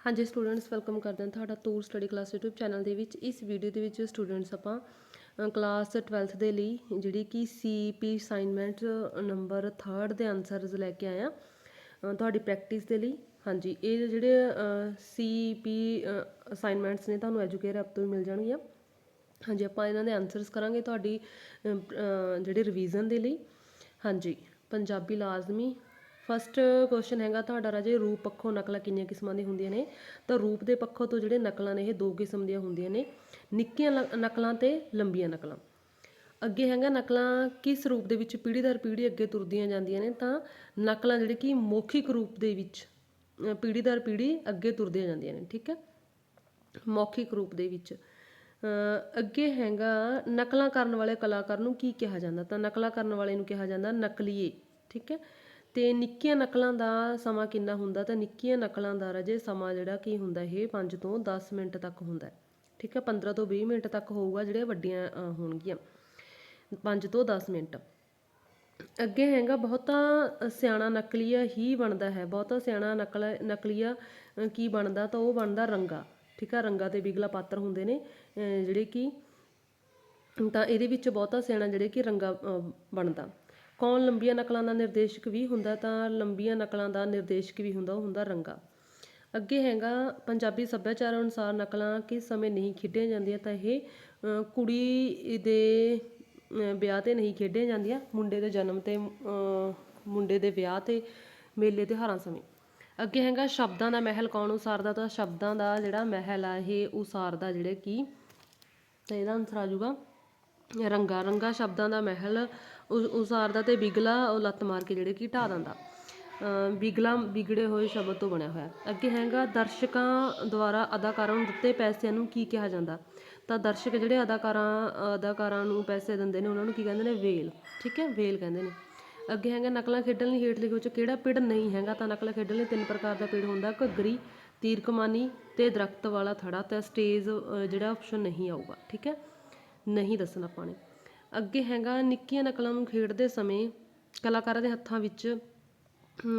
ਹਾਂਜੀ students welcome ਕਰਦੇ ਹਾਂ ਤੁਹਾਡਾ tour study class YouTube channel ਦੇ ਵਿੱਚ। ਇਸ ਵੀਡੀਓ ਦੇ ਵਿੱਚ ਸਟੂਡੈਂਟਸ ਆਪਾਂ ਕਲਾਸ 12th ਦੇ ਲਈ ਜਿਹੜੀ ਕਿ ਸੀਪੀ ਅਸਾਈਨਮੈਂਟ ਨੰਬਰ 3rd ਦੇ ਆਨਸਰਸ ਲੈ ਕੇ ਆਇਆ ਤੁਹਾਡੀ ਪ੍ਰੈਕਟਿਸ ਦੇ ਲਈ। ਹਾਂਜੀ, ਇਹ ਜਿਹੜੇ ਸੀਪੀ ਅਸਾਈਨਮੈਂਟਸ ਨੇ ਤੁਹਾਨੂੰ ਐਜੂਕੇਟ ਐਪ ਤੋਂ ਵੀ ਮਿਲ ਜਾਣਗੀਆਂ। ਹਾਂਜੀ, ਆਪਾਂ ਇਹਨਾਂ ਦੇ ਆਨਸਰਸ ਕਰਾਂਗੇ ਤੁਹਾਡੀ ਜਿਹੜੇ ਰਿਵੀਜ਼ਨ ਦੇ ਲਈ। ਹਾਂਜੀ, ਪੰਜਾਬੀ ਲਾਜ਼ਮੀ ਫਸਟ ਕੁਐਸਚਨ ਹੈਗਾ ਤੁਹਾਡਾ ਰਾਜੇ ਰੂਪ ਪੱਖੋਂ ਨਕਲਾਂ ਕਿੰਨੀਆਂ ਕਿਸਮਾਂ ਦੀਆਂ ਹੁੰਦੀਆਂ ਨੇ? ਤਾਂ ਰੂਪ ਦੇ ਪੱਖੋਂ ਤੋਂ ਜਿਹੜੇ ਨਕਲਾਂ ਨੇ ਇਹ ਦੋ ਕਿਸਮ ਦੀਆਂ ਹੁੰਦੀਆਂ ਨੇ। ਨਿੱਕੀਆਂ ਨਕਲਾਂ ਤੇ ਲੰਬੀਆਂ ਨਕਲਾਂ। ਅੱਗੇ ਹੈਗਾ ਨਕਲਾਂ ਕਿਸ ਰੂਪ ਦੇ ਵਿੱਚ ਪੀੜ੍ਹੀ ਦਰ ਪੀੜ੍ਹੀ ਅੱਗੇ ਤੁਰਦੀਆਂ ਜਾਂਦੀਆਂ ਨੇ ਤਾਂ ਨਕਲਾਂ ਜਿਹੜੇ ਕਿ ਮੌਖਿਕ ਰੂਪ ਦੇ ਵਿੱਚ ਅ, ਪੀੜ੍ਹੀ ਦਰ ਪੀੜ੍ਹੀ ਅੱਗੇ ਤੁਰਦੀਆਂ ਜਾਂਦੀਆਂ ਨੇ ਠੀਕ ਹੈ? ਮੌਖਿਕ ਰੂਪ ਦੇ ਵਿੱਚ। ਅੱਗੇ ਹੈਗਾ ਨਕਲਾਂ ਕਰਨ ਵਾਲੇ ਕਲਾਕਾਰ ਨੂੰ ਕੀ ਕਿਹਾ ਜਾਂਦਾ? ਤਾਂ ਨਕਲਾਂ ਕਰਨ ਵਾਲੇ ਨੂੰ ਕਿਹਾ ਜਾਂਦਾ ਨਕਲੀਏ ਠੀਕ ਹੈ? ਅਤੇ ਨਿੱਕੀਆਂ ਨਕਲਾਂ ਦਾ ਸਮਾਂ ਕਿੰਨਾ ਹੁੰਦਾ ਤਾਂ ਨਿੱਕੀਆਂ ਨਕਲਾਂ ਦਾ ਰਜੇ ਸਮਾਂ ਜਿਹੜਾ ਕੀ ਹੁੰਦਾ ਇਹ 5 ਤੋਂ 10 ਮਿੰਟ ਤੱਕ ਹੁੰਦਾ ਠੀਕ ਹੈ 15 ਤੋਂ 20 ਮਿੰਟ ਤੱਕ ਹੋਊਗਾ ਜਿਹੜੇ ਵੱਡੀਆਂ ਹੋਣਗੀਆਂ। 5 ਤੋਂ 10 ਮਿੰਟ। ਅੱਗੇ ਹੈਗਾ ਬਹੁਤਾ ਸਿਆਣਾ ਨਕਲੀਆ ਹੀ ਬਣਦਾ ਹੈ। ਬਹੁਤਾ ਸਿਆਣਾ ਨਕਲ ਨਕਲੀਆ ਕੀ ਬਣਦਾ ਤਾਂ ਉਹ ਬਣਦਾ ਰੰਗਾ। ਠੀਕ ਆ ਰੰਗਾ ਤੇ ਬਿਗਲਾ ਪਾਤਰ ਹੁੰਦੇ ਨੇ ਅ, ਜਿਹੜੇ ਕਿ ਤਾਂ ਇਹਦੇ ਵਿੱਚ ਬਹੁਤਾ ਸਿਆਣਾ ਜਿਹੜੇ ਕਿ ਰੰਗਾ ਬਣਦਾ। ਕੌਣ ਲੰਬੀਆਂ ਨਕਲਾਂ ਦਾ ਨਿਰਦੇਸ਼ਕ ਵੀ ਹੁੰਦਾ ਤਾਂ ਲੰਬੀਆਂ ਨਕਲਾਂ ਦਾ ਨਿਰਦੇਸ਼ਕ ਵੀ ਹੁੰਦਾ ਉਹ ਹੁੰਦਾ ਰੰਗਾ। ਅੱਗੇ ਹੈਗਾ ਪੰਜਾਬੀ ਸੱਭਿਆਚਾਰ ਅਨੁਸਾਰ ਨਕਲਾਂ ਕਿਸ ਸਮੇਂ ਨਹੀਂ ਖੇਡੀਆਂ ਜਾਂਦੀਆਂ ਤਾਂ ਇਹ ਕੁੜੀ ਦੇ ਵਿਆਹ ਤੇ ਨਹੀਂ ਖੇਡੀਆਂ ਜਾਂਦੀਆਂ ਮੁੰਡੇ ਦੇ ਜਨਮ ਤੇ ਅ, ਮੁੰਡੇ ਦੇ ਵਿਆਹ ਤੇ ਮੇਲੇ ਤਿਉਹਾਰਾਂ ਸਮੇਂ। ਅੱਗੇ ਹੈਗਾ ਸ਼ਬਦਾਂ ਦਾ ਮਹਿਲ ਕੌਣ ਉਸਾਰਦਾ ਤਾਂ ਸ਼ਬਦਾਂ ਦਾ ਜਿਹੜਾ ਮਹਿਲ ਆ ਇਹ ਉਸਾਰਦਾ ਜਿਹੜੇ ਕੀ ਤਾਂ ਇਹਦਾ ਆਨਸਰ ਆ ਜਾਊਗਾ ਰੰਗਾ। ਰੰਗਾ ਸ਼ਬਦਾਂ ਦਾ ਮਹਿਲ ਉ- ਉਸਾਰਦਾ ਅਤੇ ਬਿਗਲਾ ਉਹ ਲੱਤ ਮਾਰ ਕੇ ਜਿਹੜੇ ਕਿ ਢਾਹ ਦਿੰਦਾ। ਬਿਗਲਾ ਵਿਗੜੇ ਹੋਏ ਸ਼ਬਦ ਤੋਂ ਬਣਿਆ ਹੋਇਆ। ਅੱਗੇ ਹੈਗਾ, ਦਰਸ਼ਕਾਂ ਦੁਆਰਾ ਅਦਾਕਾਰਾਂ ਨੂੰ ਦਿੱਤੇ ਪੈਸਿਆਂ ਨੂੰ ਕੀ ਕਿਹਾ ਜਾਂਦਾ? ਤਾਂ ਦਰਸ਼ਕ ਜਿਹੜੇ ਅਦਾਕਾਰਾਂ ਅਦਾਕਾਰਾਂ ਨੂੰ ਪੈਸੇ ਦਿੰਦੇ ਨੇ, ਉਹਨਾਂ ਨੂੰ ਕੀ ਕਹਿੰਦੇ ਨੇ? ਵੇਲ। ਠੀਕ ਹੈ? ਵੇਲ ਕਹਿੰਦੇ ਨੇ। ਅੱਗੇ ਹੈਗਾ, ਨਕਲਾਂ ਖੇਡਣ ਲਈ ਹੇਠ ਲਿਖੇ ਵਿੱਚ ਕਿਹੜਾ ਪਿੜ ਨਹੀਂ ਹੈਗਾ? ਤਾਂ ਨਕਲਾਂ ਖੇਡਣ ਲਈ ਤਿੰਨ ਪ੍ਰਕਾਰ ਦਾ ਪਿੜ ਹੁੰਦਾ। ਘੱਗਰੀ ਤੀਰ ਕਮਾਨੀ ਤੇ ਦਰਖਤ ਵਾਲਾ ਥੜਾ। ਤੇ ਸਟੇਜ ਜਿਹੜਾ ਆਪਸ਼ਨ ਨਹੀਂ ਆਊਗਾ। ਠੀਕ ਹੈ? ਨਹੀਂ ਦੱਸਣਾ ਆਪਾਂ ਨੇ। ਅੱਗੇ ਹੈਗਾ ਨਿੱਕੀਆਂ ਨਕਲਾਂ ਨੂੰ ਖੇਡਦੇ ਸਮੇਂ ਕਲਾਕਾਰਾਂ ਦੇ ਹੱਥਾਂ ਵਿੱਚ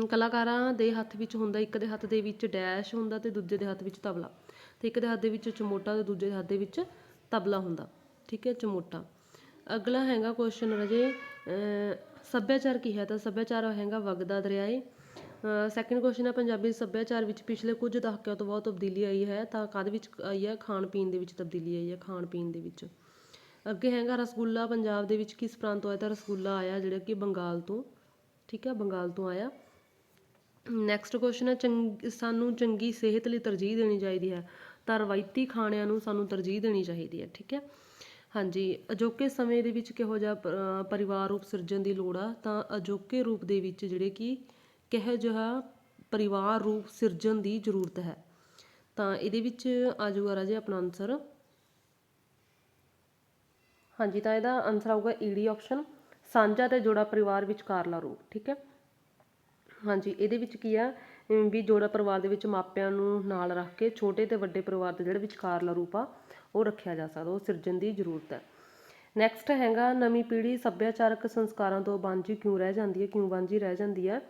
ਕਲਾਕਾਰਾਂ ਦੇ ਹੱਥ ਵਿੱਚ ਹੁੰਦਾ ਇੱਕ ਦੇ ਹੱਥ ਦੇ ਵਿੱਚ ਡੈਸ਼ ਹੁੰਦਾ ਅਤੇ ਦੂਜੇ ਦੇ ਹੱਥ ਵਿੱਚ ਤਬਲਾ। ਅਤੇ ਇੱਕ ਦੇ ਹੱਥ ਦੇ ਵਿੱਚ ਚਮੋਟਾ ਅਤੇ ਦੂਜੇ ਦੇ ਹੱਥ ਦੇ ਵਿੱਚ ਤਬਲਾ ਹੁੰਦਾ। ਠੀਕ ਹੈ, ਚਮੋਟਾ। ਅਗਲਾ ਹੈਗਾ ਕੁਐਸਚਨ ਰਾਜੇ ਸੱਭਿਆਚਾਰ ਕੀ ਹੈ? ਤਾਂ ਸੱਭਿਆਚਾਰ ਹੈਗਾ ਵਗਦਾ ਦਰਿਆਏ। ਸੈਕਿੰਡ ਕੁਐਸਚਨ ਹੈ, ਪੰਜਾਬੀ ਸੱਭਿਆਚਾਰ ਵਿੱਚ ਪਿਛਲੇ ਕੁਝ ਦਹਾਕਿਆਂ ਤੋਂ ਬਹੁਤ ਤਬਦੀਲੀ ਆਈ ਹੈ। ਤਾਂ ਕਾਹਦੇ ਵਿੱਚ ਆਈ ਹੈ? ਖਾਣ ਪੀਣ ਦੇ ਵਿੱਚ ਤਬਦੀਲੀ ਆਈ ਹੈ ਖਾਣ ਪੀਣ ਦੇ ਵਿੱਚ। ਅੱਗੇ ਹੈਗਾ ਰਸਗੁੱਲਾ ਪੰਜਾਬ ਦੇ ਵਿੱਚ ਕਿਸ ਪ੍ਰਾਂਤ ਤੋਂ ਆਇਆ ਤਾਂ ਰਸਗੁੱਲਾ ਆਇਆ ਜਿਹੜਾ ਕਿ ਬੰਗਾਲ ਤੋਂ, ਠੀਕ ਹੈ ਬੰਗਾਲ ਤੋਂ ਆਇਆ। ਨੈਕਸਟ ਕੁਐਸਚਨ ਹੈ, ਚੰਗ, ਸਾਨੂੰ ਚੰਗੀ ਸਿਹਤ ਲਈ ਤਰਜੀਹ ਦੇਣੀ ਚਾਹੀਦੀ ਹੈ। ਤਾਂ ਰਵਾਇਤੀ ਖਾਣਿਆਂ ਨੂੰ ਸਾਨੂੰ ਤਰਜੀਹ ਦੇਣੀ ਚਾਹੀਦੀ ਹੈ, ਠੀਕ ਹੈ। ਹਾਂਜੀ, ਅਜੋਕੇ ਸਮੇਂ ਦੇ ਵਿੱਚ ਕਿਹੋ ਜਿਹਾ ਪਰਿਵਾਰ ਰੂਪ ਸਿਰਜਣ ਦੀ ਲੋੜ ਆ? ਤਾਂ ਅਜੋਕੇ ਰੂਪ ਦੇ ਵਿੱਚ ਜਿਹੜੇ ਕਿ ਕਿਹੋ ਜਿਹਾ ਪਰਿਵਾਰ ਰੂਪ ਸਿਰਜਣ ਦੀ ਜ਼ਰੂਰਤ ਹੈ? ਤਾਂ ਇਹਦੇ ਵਿੱਚ ਆ ਜਾਊਗਾ ਰਾਜੇ ਆਪਣਾ ਆਨਸਰ ਹਾਂਜੀ, ਤਾਂ ਇਹਦਾ ਆਨਸਰ ਆਊਗਾ ਈਡੀ ਆਪਸ਼ਨ ਸਾਂਝਾ ਤੇ ਜੋੜਾ ਪਰਿਵਾਰ ਵਿਚਕਾਰਲਾ ਰੂਪ, ਠੀਕ ਹੈ? ਹਾਂਜੀ, ਇਹਦੇ ਵਿੱਚ ਕੀ ਆ? ਵੀ ਜੋੜਾ ਪਰਿਵਾਰ ਦੇ ਵਿੱਚ ਮਾਪਿਆਂ ਨੂੰ ਨਾਲ ਰੱਖ ਕੇ ਛੋਟੇ ਤੇ ਵੱਡੇ ਪਰਿਵਾਰ ਦਾ ਜਿਹੜਾ ਵਿਚਕਾਰਲਾ ਰੂਪ ਆ, ਉਹ ਰੱਖਿਆ ਜਾ ਸਕਦਾ, ਉਹ ਸਿਰਜਣ ਦੀ ਜ਼ਰੂਰਤ ਹੈ। ਨੈਕਸਟ ਹੈਗਾ, ਨਵੀਂ ਪੀੜ੍ਹੀ ਸੱਭਿਆਚਾਰਕ ਸੰਸਕਾਰਾਂ ਤੋਂ ਵਾਂਝੀ ਕਿਉਂ ਰਹਿ ਜਾਂਦੀ ਹੈ, ਕਿਉਂ ਵਾਂਝੀ ਰਹਿ ਜਾਂਦੀ ਹੈ?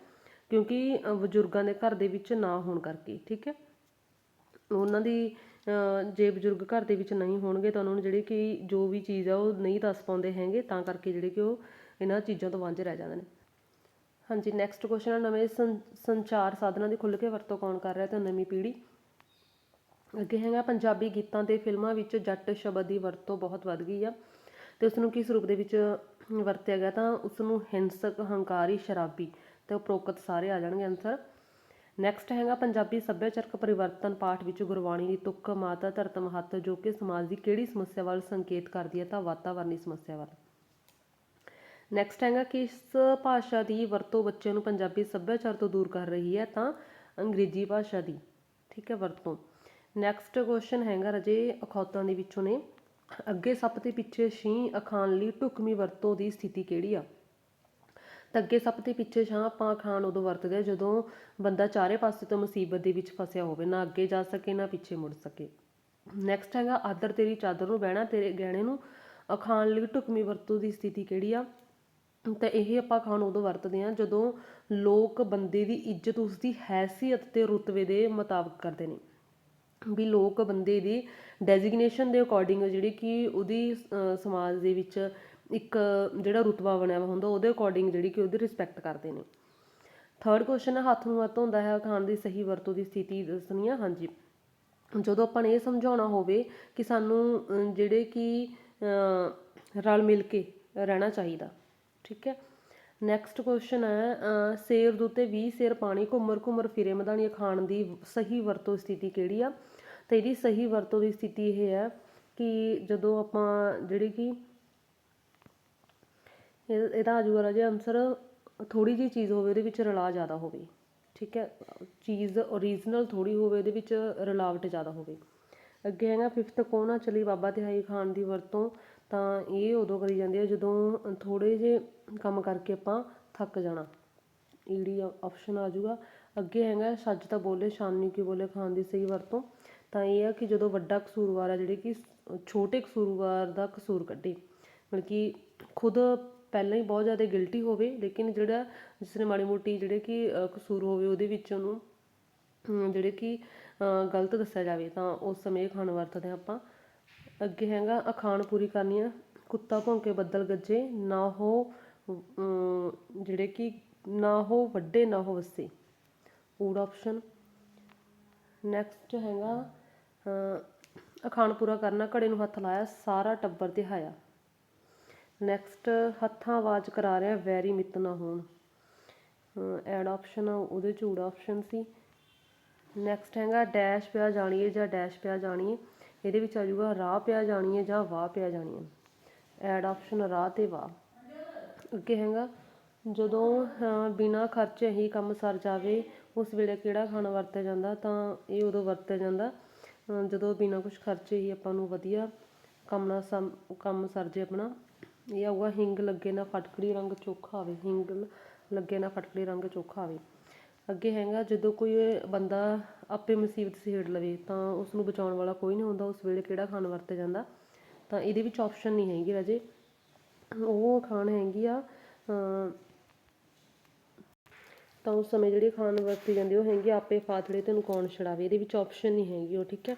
ਕਿਉਂਕਿ ਬਜ਼ੁਰਗਾਂ ਦੇ ਘਰ ਦੇ ਵਿੱਚ ਨਾ ਹੋਣ ਕਰਕੇ, ਠੀਕ ਹੈ? ਉਹਨਾਂ ਦੀ ਜੇ ਬਜ਼ੁਰਗ ਘਰ ਦੇ ਵਿੱਚ ਨਹੀਂ ਹੋਣਗੇ ਤਾਂ ਉਹਨਾਂ ਨੂੰ ਜਿਹੜੇ ਕਿ ਜੋ ਵੀ ਚੀਜ਼ ਆ ਉਹ ਨਹੀਂ ਦੱਸ ਪਾਉਂਦੇ ਹੈਗੇ, ਤਾਂ ਕਰਕੇ ਜਿਹੜੇ ਕਿ ਉਹ ਇਹਨਾਂ ਚੀਜ਼ਾਂ ਤੋਂ ਵਾਂਝੇ ਰਹਿ ਜਾਂਦੇ ਨੇ। ਹਾਂਜੀ ਨੈਕਸਟ ਕੁਐਸਚਨ ਹੈ ਨਵੇਂ ਸੰ- ਸੰਚਾਰ ਸਾਧਨਾਂ ਦੀ ਖੁੱਲ੍ਹ ਕੇ ਵਰਤੋਂ ਕੌਣ ਕਰ ਰਿਹਾ ਤਾਂ ਨਵੀਂ ਪੀੜ੍ਹੀ? ਅੱਗੇ ਹੈਗਾ ਪੰਜਾਬੀ ਗੀਤਾਂ ਤੇ ਫਿਲਮਾਂ ਵਿੱਚ ਜੱਟ ਸ਼ਬਦ ਦੀ ਵਰਤੋਂ ਬਹੁਤ ਵੱਧ ਗਈ ਆ ਤੇ ਉਸ ਨੂੰ ਕਿਸ ਰੂਪ ਦੇ ਵਿੱਚ ਵਰਤਿਆ ਗਿਆ ਤਾਂ ਉਸ ਨੂੰ ਹਿੰਸਕ, ਹੰਕਾਰੀ, ਸ਼ਰਾਬੀ ਤੇ ਉਪਰੋਕਤ ਸਾਰੇ ਆ ਜਾਣਗੇ ਆਨਸਰ। ਨੈਕਸਟ ਹੈਗਾ ਪੰਜਾਬੀ ਸੱਭਿਆਚਾਰਕ ਪਰਿਵਰਤਨ ਪਾਠ ਵਿੱਚ ਗੁਰਬਾਣੀ ਦੀ ਤੁਕ, ਮਾਤਾ ਧਰਤ ਮਹੱਤ ਜੋ ਕਿ ਸਮਾਜ ਦੀ ਕਿਹੜੀ ਸਮੱਸਿਆ ਵੱਲ ਸੰਕੇਤ ਕਰਦੀ ਹੈ ਤਾਂ ਵਾਤਾਵਰਣੀ ਸਮੱਸਿਆ ਵੱਲ। ਨੈਕਸਟ ਹੈਗਾ ਕਿਸ ਭਾਸ਼ਾ ਦੀ ਵਰਤੋਂ ਬੱਚਿਆਂ ਨੂੰ ਪੰਜਾਬੀ ਸੱਭਿਆਚਾਰ ਤੋਂ ਦੂਰ ਕਰ ਰਹੀ ਹੈ ਤਾਂ ਅੰਗਰੇਜ਼ੀ ਭਾਸ਼ਾ ਦੀ, ਠੀਕ ਹੈ, ਵਰਤੋਂ। ਨੈਕਸਟ ਕੁਐਸਚਨ ਹੈਗਾ ਰਜੇ ਅਖੌਤਾਂ ਦੇ ਵਿੱਚੋਂ ਨੇ। ਅੱਗੇ ਸੱਪ ਤੇ ਪਿੱਛੇ ਛੀ ਅਖਾਣ ਲਈ ਢੁਕਵੀਂ ਵਰਤੋਂ ਦੀ ਸਥਿਤੀ ਕਿਹੜੀ ਆ? ਤਾਂ ਅੱਗੇ ਸੱਪ ਤੇ ਪਿੱਛੇ ਛਾਂ ਆਪਾਂ ਖਾਣ ਉਦੋਂ ਵਰਤਦੇ ਆ ਜਦੋਂ ਬੰਦਾ ਚਾਰੇ ਪਾਸੇ ਤੋਂ ਮੁਸੀਬਤ ਦੇ ਵਿੱਚ ਫਸਿਆ ਹੋਵੇ, ਨਾ ਅੱਗੇ ਜਾ ਸਕੇ, ਨਾ ਪਿੱਛੇ ਮੁੜ ਸਕੇ। ਨੈਕਸਟ ਹੈਗਾ, ਆਦਰ ਤੇਰੀ ਚਾਦਰ ਨੂੰ ਬਹਿਣਾ, ਤੇਰੇ ਗਹਿਣੇ ਨੂੰ ਅਖਾਣ ਲਈ ਢੁਕਵੀਂ ਵਰਤੋਂ ਦੀ ਸਥਿਤੀ ਕਿਹੜੀ ਆ? ਤਾਂ ਇਹ ਆਪਾਂ ਖਾਣ ਉਦੋਂ ਵਰਤਦੇ ਹਾਂ ਜਦੋਂ ਲੋਕ ਬੰਦੇ ਦੀ ਇੱਜ਼ਤ ਉਸਦੀ ਹੈਸੀਅਤ ਤੇ ਰੁਤਬੇ ਦੇ ਮੁਤਾਬਕ ਕਰਦੇ ਨੇ। ਵੀ ਲੋਕ ਬੰਦੇ ਦੀ ਡੈਜ਼ਿਗਨੇਸ਼ਨ ਦੇ ਅਕੋਰਡਿੰਗ ਜਿਹੜੀ ਕਿ ਉਹਦੀ ਸਮਾਜ ਦੇ ਵਿੱਚ ਇੱਕ ਜਿਹੜਾ ਰੁਤਬਾ ਬਣਿਆ ਵਾ ਹੁੰਦਾ ਉਹਦੇ ਅਕੋਰਡਿੰਗ ਜਿਹੜੀ ਕਿ ਉਹਦੀ ਰਿਸਪੈਕਟ ਕਰਦੇ ਨੇ। ਥਰਡ ਕੁਐਸਚਨ ਹੈ ਹੱਥ ਨੂੰ ਹੱਥ ਹੁੰਦਾ ਹੈ ਖਾਣ ਦੀ ਸਹੀ ਵਰਤੋਂ ਦੀ ਸਥਿਤੀ ਦੱਸਣੀ ਆ ਹਾਂਜੀ। ਜਦੋਂ ਆਪਾਂ ਨੇ ਇਹ ਸਮਝਾਉਣਾ ਹੋਵੇ ਕਿ ਸਾਨੂੰ ਜਿਹੜੇ ਕਿ ਰਲ ਮਿਲ ਕੇ ਰਹਿਣਾ ਚਾਹੀਦਾ ਠੀਕ ਹੈ? ਨੈਕਸਟ ਕੁਐਸਚਨ ਹੈ ਅਹ, ਸੇਰ ਦੇ ਉੱਤੇ 20 ਸੇਰ ਪਾਣੀ ਘੁੰਮਰ ਘੁੰਮਰ ਫਿਰੇ ਮਧਾਣੀਆਂ ਖਾਣ ਦੀ ਸਹੀ ਵਰਤੋਂ ਸਥਿਤੀ ਕਿਹੜੀ ਆ? ਤੇ ਇਹਦੀ ਸਹੀ ਵਰਤੋਂ ਦੀ ਸਥਿਤੀ ਇਹ ਹੈ ਕਿ ਜਦੋਂ ਆਪਾਂ ਜਿਹੜੀ ਕਿ ਇਹ- ਇਹਦਾ ਆ ਜਾਊਗਾ ਰਾਜੇ ਆਨਸਰ ਥੋੜੀ ਜਿਹੀ ਚੀਜ਼ ਹੋਵੇ ਉਹਦੇ ਵਿੱਚ ਰਲਾ ਜ਼ਿਆਦਾ ਹੋਵੇ। ਠੀਕ ਹੈ? ਚੀਜ਼ ਓਰੀਜਨਲ ਥੋੜੀ ਹੋਵੇ, ਇਹਦੇ ਵਿੱਚ ਰਲਾਵਟ ਜ਼ਿਆਦਾ ਹੋਵੇ। ਅੱਗੇ ਹੈਗਾ ਫਿਫਥ ਕੋਨਾ ਚਲੀ ਬਾਬਾ ਤਿਹਾਈ ਖਾਨ ਦੀ ਵਰਤੋਂ। ਤਾਂ ਇਹ ਉਦੋਂ ਕਰੀ ਜਾਂਦੀ ਹੈ ਜਦੋਂ ਥੋੜੇ ਜਿਹੇ ਕੰਮ ਕਰਕੇ ਆਪਾਂ ਥੱਕ ਜਾਣਾ। ਈੜੀ ਆਪਸ਼ਨ ਆ ਜਾਊਗਾ। ਅੱਗੇ ਹੈਗਾ ਸੱਚ ਤਾਂ ਬੋਲੇ, ਸ਼ਾਨੀ ਕੀ ਬੋਲੇ, ਖਾਨ ਦੀ ਸਹੀ ਵਰਤੋਂ। ਤਾਂ ਇਹ ਆ ਕਿ ਜਦੋਂ ਵੱਡਾ ਕਸੂਰਵਾਰ ਆ, ਜਿਹੜੇ ਕਿ ਛੋਟੇ ਕਸੂਰਵਾਰ ਦਾ ਕਸੂਰ ਕੱਢੇ। ਮਤਲਬ ਕਿ ਖੁਦ ਪਹਿਲਾਂ ਹੀ ਬਹੁਤ ਜ਼ਿਆਦਾ ਗਿਲਟੀ ਹੋਵੇ, ਲੇਕਿਨ ਜਿਹੜਾ ਜਿਸ ਨੇ ਮਾੜੀ ਮੋਟੀ ਜਿਹੜੇ ਕਿ ਕਸੂਰ ਹੋਵੇ ਉਹਦੇ ਵਿੱਚ ਉਹਨੂੰ ਜਿਹੜੇ ਕਿ ਗਲਤ ਦੱਸਿਆ ਜਾਵੇ, ਤਾਂ ਉਸ ਸਮੇਂ ਇਹ ਖਾਣ ਵਰਤਦੇ ਹਾਂ ਆਪਾਂ। ਅੱਗੇ ਹੈਗਾ ਅਖਾਣ ਪੂਰੀ ਕਰਨੀ ਆ। ਕੁੱਤਾ ਭੌਂਕੇ ਬੱਦਲ ਗੱਜੇ, ਨਾ ਹੋ ਜਿਹੜੇ ਕਿ ਨਾ ਹੋ ਵੱਡੇ, ਨਾ ਹੋ ਵੱਸੇ। ਊੜ ਆਪਸ਼ਨ ਨੈਕਸਟ ਹੈਗਾ ਅਖਾਣ ਪੂਰਾ ਕਰਨਾ, ਘੜੇ ਨੂੰ ਹੱਥ ਲਾਇਆ, ਸਾਰਾ ਟੱਬਰ ਤਿਹਾਇਆ ਨੈਕਸਟ ਹੱਥਾਂ ਆਵਾਜ਼ ਕਰਾ ਰਿਹਾ ਵੈਰੀ ਮਿੱਤ ਨਾ ਹੋਣ। ਐਡ ਆਪਸ਼ਨ ਆ ਉਹਦੇ ਚ ਊਡ ਆਪਸ਼ਨ ਸੀ। ਨੈਕਸਟ ਹੈਗਾ ਡੈਸ਼ ਪਿਆ ਜਾਣੀਏ ਜਾਂ ਡੈਸ਼ ਪਿਆ ਜਾਣੀਏ ਇਹਦੇ ਵਿੱਚ ਆ ਜਾਊਗਾ ਰਾਹ ਪਿਆ ਜਾਣੀਏ ਜਾਂ ਵਾਹ ਪਿਆ ਜਾਣੀਏ ਐਡ ਆਪਸ਼ਨ ਰਾਹ ਤੇ ਵਾਹ। ਅੱਗੇ ਹੈਗਾ ਜਦੋਂ ਅਹ, ਬਿਨਾਂ ਖਰਚੇ ਹੀ ਕੰਮ ਸਰ ਜਾਵੇ ਉਸ ਵੇਲੇ ਕਿਹੜਾ ਖਾਣਾ ਵਰਤਿਆ ਜਾਂਦਾ? ਤਾਂ ਇਹ ਉਦੋਂ ਵਰਤਿਆ ਜਾਂਦਾ। ਜਦੋਂ ਬਿਨਾਂ ਕੁਝ ਖਰਚੇ ਹੀ ਆਪਾਂ ਨੂੰ ਵਧੀਆ ਕੰਮ ਨਾਲ ਕੰਮ ਸਰ ਜੇ ਆਪਣਾ। ਇਹ ਆਊਗਾ ਹਿੰਗ ਲੱਗੇ ਨਾ ਫਟਕੜੀ ਰੰਗ ਚੋਖਾ ਆਵੇ ਹਿੰਗ ਲੱਗੇ ਨਾ ਫਟਕੜੀ ਰੰਗ ਚੋਖਾ ਆਵੇ। ਅੱਗੇ ਹੈਗਾ ਜਦੋਂ ਕੋਈ ਬੰਦਾ ਆਪੇ ਮੁਸੀਬਤ ਸਹੇੜ ਲਵੇ ਤਾਂ ਉਸ ਨੂੰ ਬਚਾਉਣ ਵਾਲਾ ਕੋਈ ਨਹੀਂ ਹੁੰਦਾ ਉਸ ਵੇਲੇ ਕਿਹੜਾ ਖਾਣ ਵਰਤਿਆ ਜਾਂਦਾ। ਤਾਂ ਇਹਦੇ ਵਿੱਚ ਆਪਸ਼ਨ ਨਹੀਂ ਹੈਗੀ ਰਾਜੇ। ਉਹ ਖਾਣ ਹੈਗੀ ਆ ਤਾਂ ਉਸ ਸਮੇਂ ਜਿਹੜੀ ਖਾਣ ਵਰਤੀ ਜਾਂਦੀ ਉਹ ਹੈਗੀ ਆ, ਆਪੇ ਫਾਥੜੇ ਤੈਨੂੰ ਕੌਣ ਛਡਾਵੇ ਇਹਦੇ ਵਿੱਚ ਆਪਸ਼ਨ ਨਹੀਂ ਹੈਗੀ ਉਹ ਠੀਕ ਹੈ?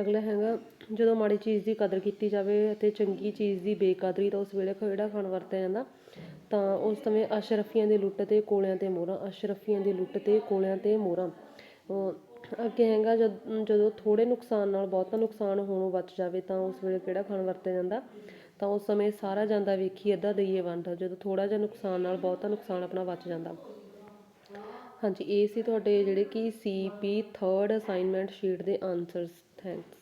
ਅਗਲਾ ਹੈਗਾ, ਜਦੋਂ ਮਾੜੀ ਚੀਜ਼ ਦੀ ਕਦਰ ਕੀਤੀ ਜਾਵੇ ਅਤੇ ਚੰਗੀ ਚੀਜ਼ ਦੀ ਬੇਕਦਰੀ ਤਾਂ ਉਸ ਵੇਲੇ ਕਿਹੜਾ ਖਾਣ ਵਰਤਿਆ ਜਾਂਦਾ? ਤਾਂ ਉਸ ਸਮੇਂ ਅਸ਼ਰਫੀਆਂ ਦੀ ਲੁੱਟ ਤੇ ਕੋਲਿਆਂ ਤੇ ਮੋਹਰਾਂ, ਅਸ਼ਰਫੀਆਂ ਦੀ ਲੁੱਟ ਤੇ ਕੋਲਿਆਂ ਤੇ ਮੋਹਰਾਂ। ਅਹ ਅੱਗੇ ਹੈਗਾ, ਜਦ, ਜਦੋਂ ਥੋੜੇ ਨੁਕਸਾਨ ਨਾਲ ਬਹੁਤਾ ਨੁਕਸਾਨ ਹੋਣੋਂ ਬਚ ਜਾਵੇ ਤਾਂ ਉਸ ਵੇਲੇ ਕਿਹੜਾ ਖਾਣ ਵਰਤਿਆ ਜਾਂਦਾ? ਤਾਂ ਉਸ ਸਮੇਂ ਸਾਰਾ ਜਾਂਦਾ ਵੇਖੀ ਅੱਧਾ ਦਈਏ ਵੰਡ। ਜਦੋਂ ਥੋੜਾ ਜਿਹਾ ਨੁਕਸਾਨ ਨਾਲ ਬਹੁਤਾ ਨੁਕਸਾਨ ਆਪਣਾ ਬਚ ਜਾਂਦਾ। ਹਾਂਜੀ, ਇਹ ਸੀ ਤੁਹਾਡੇ ਜਿਹੜੇ ਕਿ ਸੀਪੀ 3rd ਅਸਾਈਨਮੈਂਟ ਸ਼ੀਟ ਦੇ ਆਨਸਰਸ Thanks.